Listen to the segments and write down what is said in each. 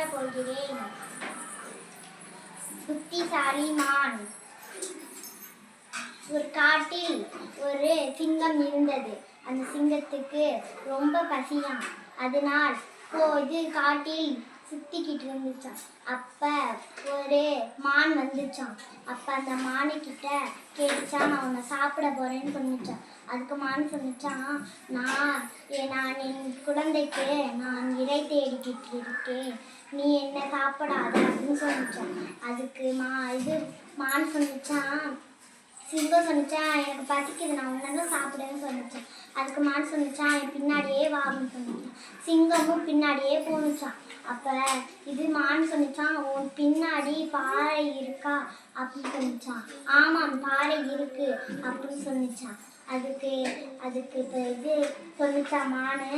படித்த கதை போகிறேன் புத்திசாலி மான் ஒரு காட்டில் ஒரு சிங்கம் இருந்தது. அந்த சிங்கத்துக்கு ரொம்ப பசியாம். அதனால் போது காட்டில் சுத்திக்கிட்டு இருந்துச்சான் அப்ப ஒரு மான் வந்துச்சான் அப்ப அந்த மானுக்கிட்ட கேட்டுச்சா நான் உன்னை சாப்பிட போறேன்னு சொன்னிச்சான் அதுக்கு மான் சொன்னிச்சான் நான் ஏ நான் என் குழந்தைக்கு நான் இறை தேடிக்கிட்டு இருக்கேன் நீ என்ன சாப்பிடாத அப்படின்னு சொன்னிச்சான் அதுக்கு மா இது மான் சொன்னிச்சான் சிங்கம் சொன்னிச்சான் எனக்கு பசிக்குது நான் உன்னதான் சாப்பிடுவேன்னு சொன்னிச்சான் அதுக்கு மான் சொன்னிச்சான் என் பின்னாடியே வா அப்படின்னு சொன்னிச்சான் சிங்கமும் பின்னாடியே போணுச்சான். அப்ப இது மான் சொன்னிச்சான் உன் பின்னாடி பாறை இருக்கா? அப்படின்னு சொன்னிச்சான். ஆமாம் பாறை இருக்கு அப்படின்னு சொன்னிச்சான். அதுக்கு அதுக்கு இப்போ இது சொன்னிச்சான் மானு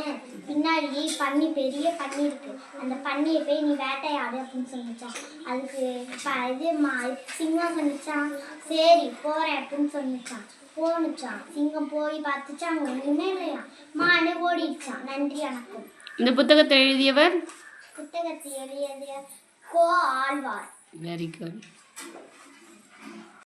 பின்னாடி பன்னி பெரிய பன்னி இருக்கு. அந்த பன்னியை போய் நீ வேட்டையாடு அப்படின்னு சொன்னிச்சான் அதுக்கு ப இது மா சிங்கம் சொன்னிச்சான் சரி போகிறேன் அப்படின்னு சொன்னிச்சான் போணுச்சான் சிங்கம் போய் பார்த்துச்சான் அங்கே ஒன்றுமே இல்லையா? மானு ஓடிடுச்சான் நன்றி வணக்கம். இந்த புத்தகத்தை எழுதியவர்? புத்தகத்தை எழுதியது கோ ஆழ்வார். Very good